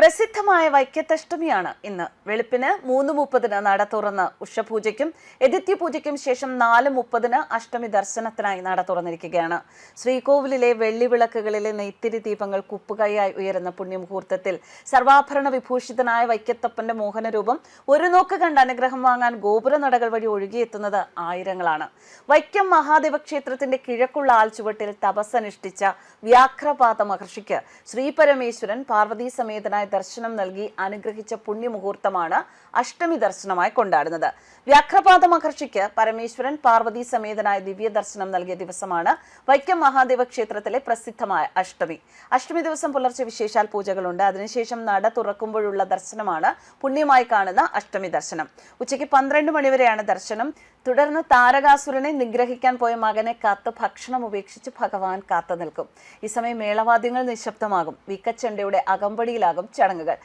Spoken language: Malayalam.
പ്രസിദ്ധമായ വൈക്കത്തഷ്ടമിയാണ് ഇന്ന്. വെളുപ്പിന് മൂന്ന് മുപ്പതിന് നട തുറന്ന് ഉഷപൂജയ്ക്കും എതിത്യ പൂജയ്ക്കും ശേഷം നാല് മുപ്പതിന് അഷ്ടമി ദർശനത്തിനായി നട തുറന്നിരിക്കുകയാണ്. ശ്രീകോവിലിലെ വെള്ളിവിളക്കുകളിലെ നെയ്ത്തിരി ദീപങ്ങൾ കുപ്പുകൈയായി ഉയരുന്ന പുണ്യമുഹൂർത്തത്തിൽ സർവാഭരണ വിഭൂഷിതനായ വൈക്കത്തപ്പന്റെ മോഹനരൂപം ഒരു നോക്ക് കണ്ട് അനുഗ്രഹം വാങ്ങാൻ ഗോപുര നടകൾ വഴി ഒഴുകിയെത്തുന്നത് ആയിരങ്ങളാണ്. വൈക്കം മഹാദേവ ക്ഷേത്രത്തിന്റെ കിഴക്കുള്ള ആൽച്ചുവട്ടിൽ തപസ്സനുഷ്ഠിച്ച വ്യാഘ്രപാത മഹർഷിക്ക് ശ്രീപരമേശ്വരൻ പാർവതീ സമേതനായ ദർശനം നൽകി അനുഗ്രഹിച്ച പുണ്യമുഹൂർത്തമാണ് അഷ്ടമി ദർശനമായി കൊണ്ടാടുന്നത്. വ്യാഘ്രപാത മഹർഷിക്ക് പരമേശ്വരൻ പാർവതി സമേതനായ ദിവ്യ ദർശനം നൽകിയ ദിവസമാണ് വൈക്കം മഹാദേവ ക്ഷേത്രത്തിലെ പ്രസിദ്ധമായ അഷ്ടമി. അഷ്ടമി ദിവസം പുലർച്ചെ വിശേഷാൽ പൂജകളുണ്ട്. അതിനുശേഷം നട തുറക്കുമ്പോഴുള്ള ദർശനമാണ് പുണ്യമായി കാണുന്ന അഷ്ടമി ദർശനം. ഉച്ചയ്ക്ക് പന്ത്രണ്ട് മണിവരെയാണ് ദർശനം. തുടർന്ന് താരകാസുരനെ നിഗ്രഹിക്കാൻ പോയ മകനെ കാത്ത് ഭക്ഷണം ഉപേക്ഷിച്ച് ഭഗവാൻ കാത്തു നിൽക്കും. ഈ സമയം മേളവാദ്യങ്ങൾ നിശബ്ദമാകും. വിക്കച്ചണ്ടയുടെ അകമ്പടിയിലാകും சடங்குகள்.